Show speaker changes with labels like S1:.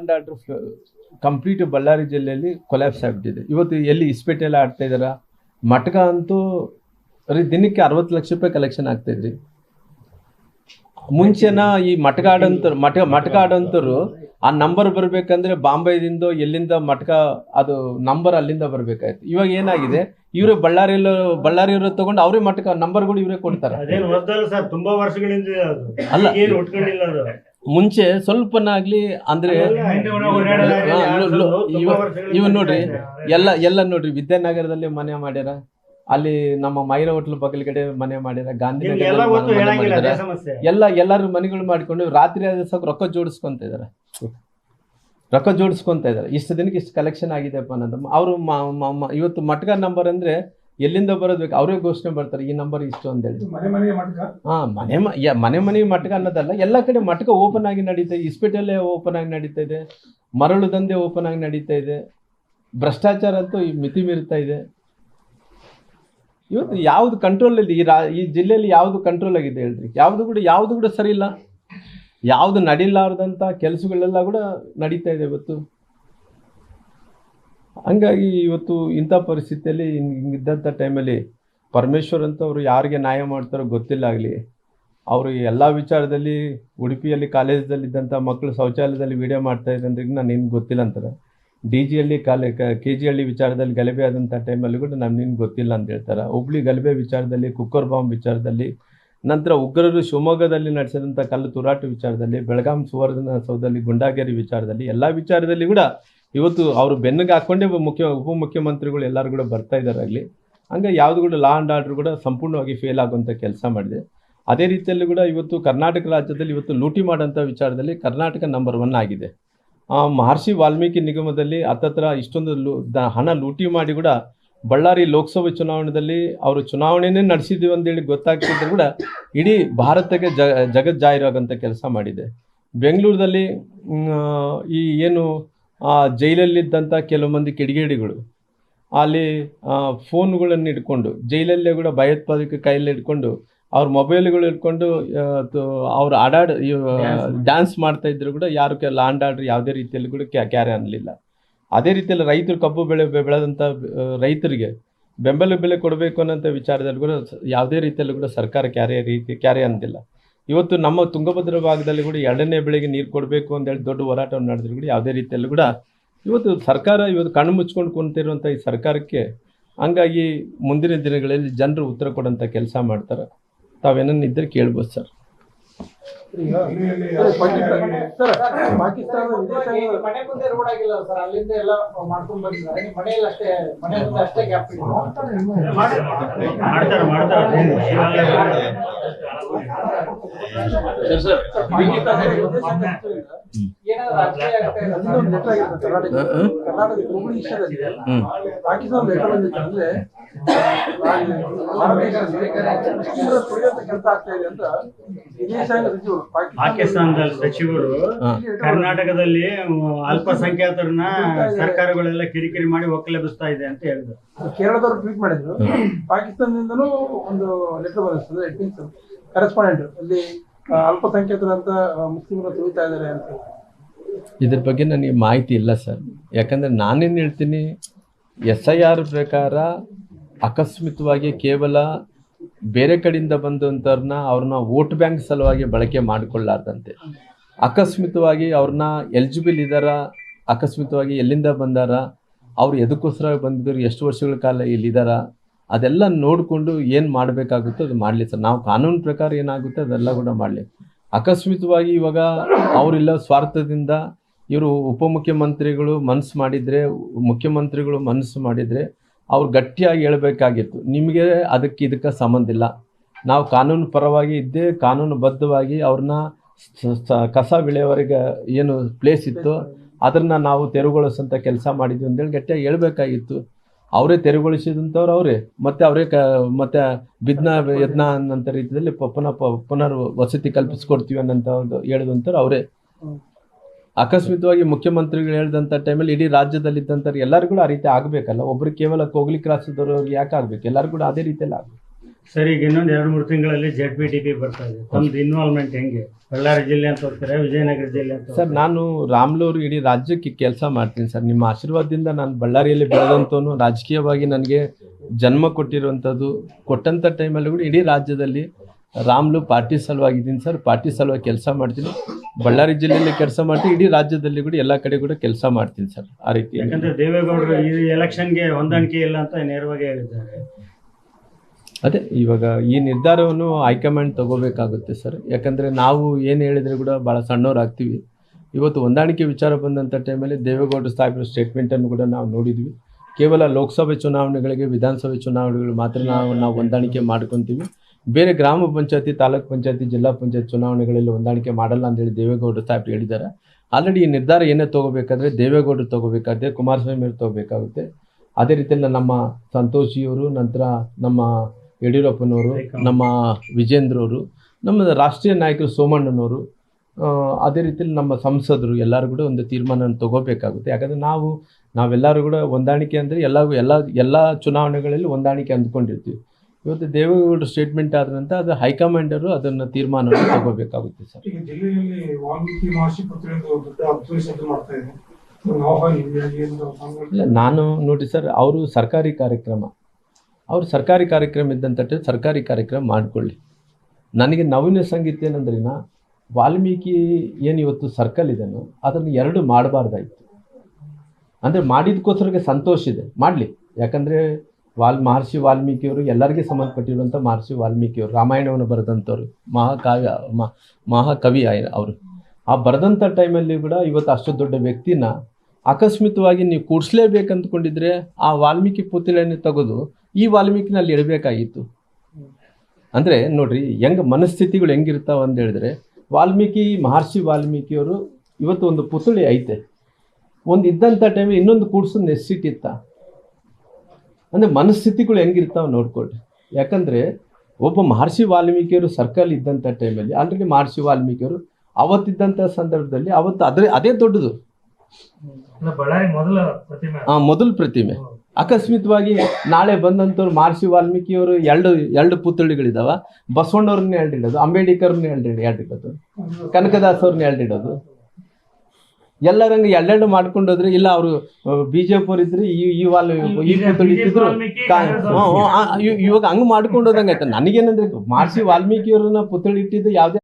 S1: And order complete Ballari ಜಿಲ್ಲೆಯಲ್ಲಿ collapse ಆಗ್ಬಿಟ್ಟಿದೆ. ಇವತ್ತು ಎಲ್ಲಿ ಇಸ್ಪೇಟೆಲ್ಲ ಆಡ್ತಾ ಇದಾರ ಮಟ್ಕ ಅಂತೂ ರೀ ದಿನಕ್ಕೆ ಅರವತ್ತು ಲಕ್ಷ ರೂಪಾಯಿ ಕಲೆಕ್ಷನ್ ಆಗ್ತಾ ಇದ್ರಿ. ಮುಂಚೆನ ಈ ಮಟ್ಕ ಆಡಂತರು ಮಟ್ಕ ಮಟ್ಕ ಆಡಂತರು ಆ ನಂಬರ್ ಬರ್ಬೇಕಂದ್ರೆ ಬಾಂಬೆದಿಂದ ಎಲ್ಲಿಂದ ಮಟ್ಕ ಅದು ನಂಬರ್ ಅಲ್ಲಿಂದ ಬರ್ಬೇಕಾಯ್ತು. ಇವಾಗ ಏನಾಗಿದೆ? ಇವ್ರೆ ಬಳ್ಳಾರಿ ಬಳ್ಳಾರಿಯವರು ತಗೊಂಡು ಅವರೇ ಮಟ್ಕ ನಂಬರ್ಗಳು ಇವರೇ ಕೊಡ್ತಾರೆ. ಅಲ್ಲ. ಮುಂಚೆ ಸ್ವಲ್ಪನಾಗ್ಲಿ ಅಂದ್ರೆ ಇವ್ ನೋಡ್ರಿ. ಎಲ್ಲ ಎಲ್ಲ ನೋಡ್ರಿ ವಿದ್ಯಾನಗರದಲ್ಲಿ ಮನೆ ಮಾಡ್ಯಾರ ಅಲ್ಲಿ ನಮ್ಮ ಮೈರ ಹೋಟ್ಲ್ ಬಗಲ್ಗಡೆ ಮನೆ ಮಾಡ್ಯಾರ ಗಾಂಧಿ
S2: ಎಲ್ಲ
S1: ಎಲ್ಲಾರು ಮನೆಗಳು ಮಾಡ್ಕೊಂಡು ರಾತ್ರಿ ಆದ ಸಾಕು ರೊಕ್ಕ ಜೋಡಿಸ್ಕೊಂತ ಇದಾರೆ. ರೊಕ್ಕ ಜೋಡಿಸ್ಕೊಂತ ಇದಾರೆ. ಇಷ್ಟು ದಿನಕ್ಕೆ ಇಷ್ಟು ಕಲೆಕ್ಷನ್ ಆಗಿದೆಪ್ಪ ಅನ್ನೋದು. ಅವರು ಇವತ್ತು ಮಟ್ಕ ನಂಬರ್ ಅಂದ್ರೆ ಎಲ್ಲಿಂದ ಬರೋದು ಬೇಕು? ಅವರೇ ಘೋಷಣೆ ಬರ್ತಾರೆ ಈ ನಂಬರ್ ಇಷ್ಟು ಅಂತ ಹೇಳಿ.
S3: ಮನೆ ಮನೆಗೆ ಮಟ್ಕ
S1: ಹಾ ಮನೆ ಮ- ಯ- ಮನೆ ಮನೆ ಮಟ್ಕ ಅನ್ನೋದಲ್ಲ ಎಲ್ಲ ಕಡೆ ಮಟ್ಕ ಓಪನ್ ಆಗಿ ನಡೀತಾ ಇದೆ. ಇಸ್ಪಿಟಲ್ಲೇ ಓಪನ್ ಆಗಿ ನಡೀತಾ ಇದೆ. ಮರಳು ದಂಧೆ ಓಪನ್ ಆಗಿ ನಡೀತಾ ಇದೆ. ಭ್ರಷ್ಟಾಚಾರ ಅಂತೂ ಈ ಮಿತಿ ಮೀರ್ತಾ ಇದೆ. ಇವತ್ತು ಯಾವ್ದು ಕಂಟ್ರೋಲ್ ಇದೆ ಈ ರಾ ಈ ಜಿಲ್ಲೆಯಲ್ಲಿ ಯಾವ್ದು ಕಂಟ್ರೋಲ್ ಆಗಿದೆ ಹೇಳ್ರಿ? ಯಾವ್ದು ಕೂಡ ಯಾವ್ದು ಕೂಡ ಸರಿ ಇಲ್ಲ. ಯಾವ್ದು ನಡೀಲಾರ್ದಂಥ ಕೆಲಸಗಳೆಲ್ಲ ಕೂಡ ನಡೀತಾ ಇದೆ ಇವತ್ತು. ಹಂಗಾಗಿ ಇವತ್ತು ಇಂಥ ಪರಿಸ್ಥಿತಿಯಲ್ಲಿ ಹಿಂಗಿದ್ದಂಥ ಟೈಮಲ್ಲಿ ಪರಮೇಶ್ವರ್ ಅಂತ ಅವರು ಯಾರಿಗೆ ನ್ಯಾಯ ಮಾಡ್ತಾರೋ ಗೊತ್ತಿಲ್ಲ ಆಗಲಿ. ಅವರು ಎಲ್ಲ ವಿಚಾರದಲ್ಲಿ ಉಡುಪಿಯಲ್ಲಿ ಕಾಲೇಜಲ್ಲಿ ಇದ್ದಂಥ ಮಕ್ಕಳು ಶೌಚಾಲಯದಲ್ಲಿ ವಿಡಿಯೋ ಮಾಡ್ತಾ ಇದ್ದಂದ್ರೆ ನಾನು ನಿನ್ಗೆ ಗೊತ್ತಿಲ್ಲ ಅಂತಾರೆ. ಡಿ ಜಿಯಲ್ಲಿ ಕಾಲೇ ಕೆ ಜಿ ಹಳ್ಳಿ ವಿಚಾರದಲ್ಲಿ ಗಲಭೆ ಆದಂಥ ಟೈಮಲ್ಲಿ ಕೂಡ ನಾನು ನಿನ್ಗೆ ಗೊತ್ತಿಲ್ಲ ಅಂತ ಹೇಳ್ತಾರೆ. ಹುಬ್ಳಿ ಗಲಭೆ ವಿಚಾರದಲ್ಲಿ, ಕುಕ್ಕರ್ ಬಾಂಬ್ ವಿಚಾರದಲ್ಲಿ, ನಂತರ ಉಗ್ರರು ಶಿವಮೊಗ್ಗದಲ್ಲಿ ನಡೆಸಿದಂಥ ಕಲ್ಲು ತೂರಾಟ ವಿಚಾರದಲ್ಲಿ, ಬೆಳಗಾಂ ಸುವರ್ಣ ಸೌಧದಲ್ಲಿ ಗುಂಡಾಗೇರಿ ವಿಚಾರದಲ್ಲಿ, ಎಲ್ಲ ವಿಚಾರದಲ್ಲಿ ಕೂಡ ಇವತ್ತು ಅವರು ಬೆನ್ನಿಗೆ ಹಾಕೊಂಡೇ ಮುಖ್ಯ ಉಪಮುಖ್ಯಮಂತ್ರಿಗಳು ಎಲ್ಲರೂ ಕೂಡ ಬರ್ತಾ ಇದ್ದಾರೆ ಆಗಲಿ. ಹಂಗೆ ಯಾವುದು ಕೂಡ ಲಾ ಆ್ಯಂಡ್ ಆರ್ಡರ್ ಕೂಡ ಸಂಪೂರ್ಣವಾಗಿ ಫೇಲ್ ಆಗುವಂಥ ಕೆಲಸ ಮಾಡಿದೆ. ಅದೇ ರೀತಿಯಲ್ಲಿ ಕೂಡ ಇವತ್ತು ಕರ್ನಾಟಕ ರಾಜ್ಯದಲ್ಲಿ ಇವತ್ತು ಲೂಟಿ ಮಾಡೋಂಥ ವಿಚಾರದಲ್ಲಿ ಕರ್ನಾಟಕ ನಂಬರ್ ಒನ್ ಆಗಿದೆ. ಮಹರ್ಷಿ ವಾಲ್ಮೀಕಿ ನಿಗಮದಲ್ಲಿ ಹತ್ತತ್ರ ಇಷ್ಟೊಂದು ಲೂ ಹಣ ಲೂಟಿ ಮಾಡಿ ಕೂಡ ಬಳ್ಳಾರಿ ಲೋಕಸಭೆ ಚುನಾವಣೆಯಲ್ಲಿ ಅವರು ಚುನಾವಣೆಯೇ ನಡೆಸಿದ್ದೀವಿ ಅಂತೇಳಿ ಗೊತ್ತಾಗ್ತಿದ್ರು ಕೂಡ ಇಡೀ ಭಾರತಕ್ಕೆ ಜ, ಜಗತ್ ಜಾಹೀರಾಗಂಥ ಕೆಲಸ ಮಾಡಿದೆ. ಬೆಂಗಳೂರಲ್ಲಿ ಈ ಏನು ಆ, ಜೈಲಲ್ಲಿದ್ದಂಥ ಕೆಲವು ಮಂದಿ ಕಿಡಿಗೇಡಿಗಳು ಅಲ್ಲಿ ಫೋನ್ಗಳನ್ನು ಇಟ್ಕೊಂಡು ಜೈಲಲ್ಲೇ ಕೂಡ ಭಯೋತ್ಪಾದಕ ಕೈಯಲ್ಲಿ ಇಟ್ಕೊಂಡು ಅವ್ರ ಮೊಬೈಲ್ಗಳು ಇಟ್ಕೊಂಡು ಅವ್ರು ಆಡಾಡ್ ಡ್ಯಾನ್ಸ್ ಮಾಡ್ತಾ ಇದ್ರು ಕೂಡ ಯಾರು ಕೆಲ ಲಾಂಡ್ ಆರ್ಡರ್ ಯಾವುದೇ ರೀತಿಯಲ್ಲಿ ಕೂಡ ಕ್ಯಾ ಕ್ಯಾರೆ ಅನ್ನಲಿಲ್ಲ ಅದೇ ರೀತಿಯಲ್ಲಿ ರೈತರು ಕಬ್ಬು ಬೆಳೆ ಬೆಳೆದಂಥ ರೈತರಿಗೆ ಬೆಂಬಲ ಬೆಲೆ ಕೊಡಬೇಕು ಅನ್ನೋಂಥ ವಿಚಾರದಲ್ಲಿ ಕೂಡ ಯಾವುದೇ ರೀತಿಯಲ್ಲೂ ಕೂಡ ಸರ್ಕಾರ ಕ್ಯಾರೆ ರೀತಿ ಕ್ಯಾರೆ ಅಂದಿಲ್ಲ ಇವತ್ತು ನಮ್ಮ ತುಂಗಭದ್ರ ಭಾಗದಲ್ಲಿ ಕೂಡ ಎರಡನೇ ಬೆಳೆಗೆ ನೀರು ಕೊಡಬೇಕು ಅಂತೇಳಿ ದೊಡ್ಡ ಹೋರಾಟವನ್ನು ನಡೆದ್ರು ಕೂಡ ಯಾವುದೇ ರೀತಿಯಲ್ಲೂ ಕೂಡ ಇವತ್ತು ಸರ್ಕಾರ ಇವತ್ತು ಕಣ್ಣು ಮುಚ್ಕೊಂಡು ಕುಂತಿರುವಂಥ ಈ ಸರ್ಕಾರಕ್ಕೆ ಹಂಗಾಗಿ ಮುಂದಿನ ದಿನಗಳಲ್ಲಿ ಜನರು ಉತ್ತರ ಕೊಡೋಂಥ ಕೆಲಸ ಮಾಡ್ತಾರೆ. ತಾವೇನನ್ನ ಇದ್ದರೆ ಕೇಳ್ಬೋದು ಸರ್.
S3: ಈಗ ಸರ್, ಪಾಕಿಸ್ತಾನ- ಪಾಕಿಸ್ತಾನದ ವಿದೇಶಾಂಗ
S4: ಮನೆ ರೋಡ್ ಆಗಿಲ್ಲ ಸರ್ ಅಲ್ಲಿಂದ ಎಲ್ಲ ಮಾಡ್ಕೊಂಡ್ ಬಂದಿದ್ದಾರೆ. ನಿಮ್ ಮನೆಯಲ್ಲಿ ಅಷ್ಟೇ ಮನೆ ಮುಂದೆ ಅಷ್ಟೇ ಗ್ಯಾಪ್
S2: ಮಾಡ್ತಾರೆ. ಪಾಕಿಸ್ತಾನದಲ್ಲಿ ಸಚಿವರು ಕರ್ನಾಟಕದಲ್ಲಿ ಅಲ್ಪಸಂಖ್ಯಾತರನ್ನ ಸರ್ಕಾರಗಳೆಲ್ಲ ಕಿರಿಕಿರಿ ಮಾಡಿ ಒಕ್ಕಲೆಬ್ಬಿಸ್ತಾ ಇದೆ ಅಂತ ಹೇಳಿದ್ರು.
S3: ಕೇರಳದವರು ಟ್ವೀಟ್ ಮಾಡಿದ್ರು. ಪಾಕಿಸ್ತಾನದಿಂದನೂ ಒಂದು ಲೆಟರ್ ಬರುತ್ತದೆ ಕರೆಸ್ಪಾಂಡೆಂಟ್ ಅಲ್ಲಿ ಅಲ್ಪಸಂಖ್ಯಾತರಂತ ಮುಸ್ಲಿಮರು ತುಳಿತಾ ಇದ್ದಾರೆ ಅಂತ
S1: ಇದ್ರ ಬಗ್ಗೆ ನನಗೆ ಮಾಹಿತಿ ಇಲ್ಲ ಸರ್. ಯಾಕಂದ್ರೆ ನಾನೇನು ಹೇಳ್ತೀನಿ ಎಸ್ ಐ ಆರ್ ಪ್ರಕಾರ ಅಕಸ್ಮಿತವಾಗಿ ಕೇವಲ ಬೇರೆ ಕಡೆಯಿಂದ ಬಂದಂಥವ್ರನ್ನ ಅವ್ರನ್ನ ವೋಟ್ ಬ್ಯಾಂಕ್ ಸಲುವಾಗಿ ಬಳಕೆ ಮಾಡಿಕೊಳ್ಳಾರ್ದಂತೆ. ಅಕಸ್ಮಿತವಾಗಿ ಅವ್ರನ್ನ ಎಲಿಜಿಬಲ್ ಇದ್ದಾರ ಅಕಸ್ಮಿತವಾಗಿ ಎಲ್ಲಿಂದ ಬಂದಾರ, ಅವ್ರು ಎದಕ್ಕೋಸ್ಕರ ಬಂದಿದ್ರು, ಎಷ್ಟು ವರ್ಷಗಳ ಕಾಲ ಇಲ್ಲಿದ್ದಾರ ಅದೆಲ್ಲ ನೋಡಿಕೊಂಡು ಏನು ಮಾಡಬೇಕಾಗುತ್ತೋ ಅದು ಮಾಡಲಿ ಸರ್. ನಾವು ಕಾನೂನು ಪ್ರಕಾರ ಏನಾಗುತ್ತೆ ಅದೆಲ್ಲ ಕೂಡ ಮಾಡಲಿ. ಅಕಸ್ಮಿತವಾಗಿ ಇವಾಗ ಅವರಿಲ್ಲ ಸ್ವಾರ್ಥದಿಂದ ಇವರು ಉಪಮುಖ್ಯಮಂತ್ರಿಗಳು ಮನಸ್ಸು ಮಾಡಿದರೆ, ಮುಖ್ಯಮಂತ್ರಿಗಳು ಮನಸ್ಸು ಮಾಡಿದರೆ ಅವ್ರು ಗಟ್ಟಿಯಾಗಿ ಹೇಳಬೇಕಾಗಿತ್ತು. ನಿಮಗೆ ಅದಕ್ಕೆ ಇದಕ್ಕೆ ಸಂಬಂಧ ಇಲ್ಲ. ನಾವು ಕಾನೂನು ಪರವಾಗಿ ಇದ್ದೇ ಕಾನೂನುಬದ್ಧವಾಗಿ ಅವ್ರನ್ನ ಕಸ ಬೆಳೆಯವರೆಗೆ ಏನು ಪ್ಲೇಸ್ ಇತ್ತು ಅದನ್ನು ನಾವು ತೆರವುಗೊಳಿಸೋಂಥ ಕೆಲಸ ಮಾಡಿದ್ವಿ ಅಂತೇಳಿ ಗಟ್ಟಿಯಾಗಿ ಹೇಳ್ಬೇಕಾಗಿತ್ತು. ಅವರೇ ತೆರವುಗೊಳಿಸಿದಂಥವ್ರು ಅವರೇ. ಮತ್ತೆ ಅವರೇ ಕ, ಮತ್ತೆ ಬಿದ್ನ ಯತ್ನ ಅನ್ನೋಂಥ ರೀತಿಯಲ್ಲಿ ಪುನಃ ಪುನರ್ ವಸತಿ ಕಲ್ಪಿಸ್ಕೊಡ್ತೀವಿ ಒಂದು ಹೇಳಿದಂಥವ್ರು ಅವರೇ. ಆಕಸ್ಮಿತವಾಗಿ ಮುಖ್ಯಮಂತ್ರಿಗಳು ಹೇಳಿದಂಥ ಟೈಮಲ್ಲಿ ಇಡೀ ರಾಜ್ಯದಲ್ಲಿ ಇದ್ದಂಥವ್ರು ಎಲ್ಲರೂ ಕೂಡ ಆ ರೀತಿ ಆಗಬೇಕಲ್ಲ. ಒಬ್ಬರು ಕೇವಲ ಕೋಗ್ಲಿ ಕ್ರಾಸದವ್ರು ಯಾಕೆ ಆಗಬೇಕು? ಎಲ್ಲರಿಗೂ ಅದೇ ರೀತಿಯಲ್ಲಿ ಆಗಬೇಕು.
S2: ಸರ್ ಈಗ ಇನ್ನೊಂದು ಎರಡು ಮೂರು ತಿಂಗಳಲ್ಲಿ ಜೆಡ್ ಪಿ ಟಿ ಪಿ ಬರ್ತಾ ಇದೆ. ತಮ್ದು ಇನ್ವಾಲ್ವ್ಮೆಂಟ್ ಹೆಂಗೆ? ಬಳ್ಳಾರಿ ಜಿಲ್ಲೆ ಅಂತ ಹೋಗ್ತಾರೆ ವಿಜಯನಗರ ಜಿಲ್ಲೆ ಅಂತ
S1: ಸರ್ ನಾನು ರಾಮ್ಲೂರು ಇಡೀ ರಾಜ್ಯಕ್ಕೆ ಕೆಲಸ ಮಾಡ್ತೀನಿ ಸರ್. ನಿಮ್ಮ ಆಶೀರ್ವಾದದಿಂದ ನಾನು ಬಳ್ಳಾರಿಯಲ್ಲಿ ಬೆಳೆದಂಥವನು ರಾಜಕೀಯವಾಗಿ ನನಗೆ ಜನ್ಮ ಕೊಟ್ಟಿರುವಂಥದ್ದು ಕೊಟ್ಟಂಥ ಟೈಮಲ್ಲಿ ಕೂಡ ಇಡೀ ರಾಜ್ಯದಲ್ಲಿ ರಾಮ್ಲು ಪಾರ್ಟಿ ಸಲುವಾಗಿದ್ದೀನಿ ಸರ್. ಪಾರ್ಟಿ ಸಲುವಾಗಿ ಕೆಲಸ ಮಾಡ್ತೀನಿ. ಬಳ್ಳಾರಿ ಜಿಲ್ಲೆಯಲ್ಲಿ ಕೆಲಸ ಮಾಡ್ತೀನಿ ಇಡೀ ರಾಜ್ಯದಲ್ಲಿ ಕೂಡ ಎಲ್ಲ ಕಡೆ ಕೂಡ ಕೆಲಸ ಮಾಡ್ತೀನಿ ಸರ್. ಆ ರೀತಿ
S2: ಯಾಕಂದ್ರೆ ದೇವೇಗೌಡರು ಈ ಎಲೆಕ್ಷನ್ಗೆ ಹೊಂದಾಣಿಕೆ ಇಲ್ಲ ಅಂತ ನೇರವಾಗಿ ಹೇಳಿದ್ದಾರೆ.
S1: ಅದೇ, ಇವಾಗ ಈ ನಿರ್ಧಾರವನ್ನು ಹೈಕಮಾಂಡ್ ತಗೋಬೇಕಾಗುತ್ತೆ ಸರ್. ಯಾಕಂದರೆ ನಾವು ಏನು ಹೇಳಿದರೆ ಕೂಡ ಭಾಳ ಸಣ್ಣವರಾಗ್ತೀವಿ ಇವತ್ತು ಹೊಂದಾಣಿಕೆ ವಿಚಾರ ಬಂದಂಥ ಟೈಮಲ್ಲಿ ದೇವೇಗೌಡರು ಸಾಹೇಬ್ರ ಸ್ಟೇಟ್ಮೆಂಟನ್ನು ಕೂಡ ನಾವು ನೋಡಿದ್ವಿ. ಕೇವಲ ಲೋಕಸಭೆ ಚುನಾವಣೆಗಳಿಗೆ ವಿಧಾನಸಭೆ ಚುನಾವಣೆಗಳು ಮಾತ್ರ ನಾವು ನಾವು ಹೊಂದಾಣಿಕೆ ಮಾಡ್ಕೊತೀವಿ. ಬೇರೆ ಗ್ರಾಮ ಪಂಚಾಯತಿ, ತಾಲೂಕ್ ಪಂಚಾಯತಿ, ಜಿಲ್ಲಾ ಪಂಚಾಯತ್ ಚುನಾವಣೆಗಳಲ್ಲಿ ಹೊಂದಾಣಿಕೆ ಮಾಡಲ್ಲ ಅಂತೇಳಿ ದೇವೇಗೌಡರು ಸಾಹೇಬ್ ಹೇಳಿದ್ದಾರೆ. ಆಲ್ರೆಡಿ ಈ ನಿರ್ಧಾರ ಏನೇ ತೊಗೋಬೇಕಾದ್ರೆ ದೇವೇಗೌಡರು ತೊಗೋಬೇಕಾದ್ರೆ ಕುಮಾರಸ್ವಾಮಿ ಅವರು ತೊಗೋಬೇಕಾಗುತ್ತೆ. ಅದೇ ರೀತಿಯಲ್ಲಿ ನಮ್ಮ ಸಂತೋಷಿಯವರು, ನಂತರ ನಮ್ಮ ಯಡಿಯೂರಪ್ಪನವರು ನಮ್ಮ ವಿಜೇಂದ್ರ ಅವರು. ನಮ್ಮ ರಾಷ್ಟ್ರೀಯ ನಾಯಕರು ಸೋಮಣ್ಣನವರು ಅದೇ ರೀತಿಯಲ್ಲಿ ನಮ್ಮ ಸಂಸದರು ಎಲ್ಲರೂ ಕೂಡ ಒಂದು ತೀರ್ಮಾನ ತಗೋಬೇಕಾಗುತ್ತೆ. ಯಾಕಂದರೆ ನಾವು ನಾವೆಲ್ಲರೂ ಕೂಡ ಹೊಂದಾಣಿಕೆ ಅಂದರೆ ಎಲ್ಲ ಎಲ್ಲ ಎಲ್ಲ ಚುನಾವಣೆಗಳಲ್ಲಿ ಹೊಂದಾಣಿಕೆ ಅಂದ್ಕೊಂಡಿರ್ತೀವಿ. ಇವತ್ತು ದೇವೇಗೌಡರು ಸ್ಟೇಟ್ಮೆಂಟ್ ಆದ ನಂತರ ಅದು ಹೈಕಮಾಂಡರು ಅದನ್ನು ತೀರ್ಮಾನವನ್ನು ತಗೋಬೇಕಾಗುತ್ತೆ ಸರ್.
S5: ಈಗ ಜಿಲ್ಲೆಯಲ್ಲಿ ವಾಲ್ಮೀಕಿ ಮಹರ್ಷಿ
S1: ಇಲ್ಲ ನಾನು ನೋಡಿ ಸರ್ ಅವರು ಸರ್ಕಾರಿ ಕಾರ್ಯಕ್ರಮ. ಅವರು ಸರ್ಕಾರಿ ಕಾರ್ಯಕ್ರಮ ಇದ್ದಂಥ ಸರ್ಕಾರಿ ಕಾರ್ಯಕ್ರಮ ಮಾಡಿಕೊಳ್ಳಿ. ನನಗೆ ನವೀನ ಸಂಗೀತ ಏನಂದ್ರಿನ ವಾಲ್ಮೀಕಿ ಏನು ಇವತ್ತು ಸರ್ಕಲ್ ಇದೆನೋ ಅದನ್ನು ಎರಡು ಮಾಡಬಾರ್ದಾಯಿತು. ಅಂದರೆ ಮಾಡಿದಕ್ಕೋಸ್ಕರಕ್ಕೆ ಸಂತೋಷ ಇದೆ. ಮಾಡಲಿ. ಯಾಕಂದರೆ ವಾಲ್ ಮಹರ್ಷಿ ವಾಲ್ಮೀಕಿಯವರು ಎಲ್ಲರಿಗೂ ಸಂಬಂಧಪಟ್ಟಿರುವಂಥ ಮಹರ್ಷಿ ವಾಲ್ಮೀಕಿಯವರು, ರಾಮಾಯಣವನ್ನು ಬರೆದಂಥವ್ರು, ಮಹಾಕಾವ್ಯ ಮಹಾಕವಿ ಅವರು. ಆ ಬರೆದಂಥ ಟೈಮಲ್ಲಿ ಕೂಡ ಇವತ್ತು ಅಷ್ಟು ದೊಡ್ಡ ವ್ಯಕ್ತಿನ ಆಕಸ್ಮಿಕವಾಗಿ ನೀವು ಕೂಡಿಸ್ಲೇಬೇಕಂದ್ಕೊಂಡಿದ್ರೆ ಆ ವಾಲ್ಮೀಕಿ ಪುತ್ಳಿಯನ್ನು ತೆಗೆದು ಈ ವಾಲ್ಮೀಕಿನಲ್ಲಿ ಇಡಬೇಕಾಗಿತ್ತು ಅಂದರೆ ನೋಡ್ರಿ ಹೆಂಗೆ ಮನಸ್ಥಿತಿಗಳು ಹೆಂಗಿರ್ತಾವ ಅಂತ ಹೇಳಿದ್ರೆ ವಾಲ್ಮೀಕಿ ಮಹರ್ಷಿ ವಾಲ್ಮೀಕಿಯವರು ಇವತ್ತು ಒಂದು ಪುತ್ಳಿ ಐತೆ. ಒಂದು ಇದ್ದಂಥ ಟೈಮ್ ಇನ್ನೊಂದು ಕೂಡ್ಸು ನೆಸ್ಸಿಟ್ಟಿತ್ತ. ಇತ್ತ ಅಂದರೆ ಮನಸ್ಥಿತಿಗಳು ಹೆಂಗಿರ್ತಾವ ನೋಡ್ಕೊಳ್ರಿ. ಯಾಕಂದರೆ ಒಬ್ಬ ಮಹರ್ಷಿ ವಾಲ್ಮೀಕಿಯವರು ಸರ್ಕಲ್ ಇದ್ದಂಥ ಟೈಮಲ್ಲಿ ಆಲ್ರೆಡಿ ಮಹರ್ಷಿ ವಾಲ್ಮೀಕಿಯವರು ಅವತ್ತಿದ್ದಂಥ ಸಂದರ್ಭದಲ್ಲಿ ಅವತ್ತು ಅದೇ ಅದೇ ದೊಡ್ಡದು.
S6: ಬಳ್ಳಾರಿ ಮೊದಲ ಪ್ರತಿಮೆ.
S1: ಆ ಮೊದಲ ಪ್ರತಿಮೆ. ಅಕಸ್ಮಿತವಾಗಿ ನಾಳೆ ಬಂದಂಥವ್ರು ಮಹರ್ಷಿ ವಾಲ್ಮೀಕಿಯವರು ಎರಡು ಎರಡು ಪುತ್ಥಳಿಗಳಿದಾವ. ಬಸವಣ್ಣವ್ರನ್ನ ಎರಡು ಇಡೋದು ಅಂಬೇಡ್ಕರ್ನ ಎರಡು ಎರಡು ಇಡೋದು ಕನಕದಾಸ್ ಅವ್ರನ್ನ ಎರಡು ಇಡೋದು ಎಲ್ಲರಂಗ ಎರಡೆರಡು ಮಾಡ್ಕೊಂಡು ಹೋದ್ರೆ ಇಲ್ಲ ಅವರು ಬಿಜೆಪಿ ಇದ್ರೆ ಈ ಈ ವಾಲ್ ಈ ಪುತ್ಥಳಿ ಇವ್- ಇವಾಗ ಹಂಗ್ ಮಾಡ್ಕೊಂಡು ಹೋದಂಗೆ ಆಯ್ತು. ನನಗೇನಂದ್ರೆ ಮಹರ್ಷಿ ವಾಲ್ಮೀಕಿಯವ್ರನ್ನ ಪುತ್ಥಳಿ ಇಟ್ಟಿದ್ದು ಯಾವುದೇ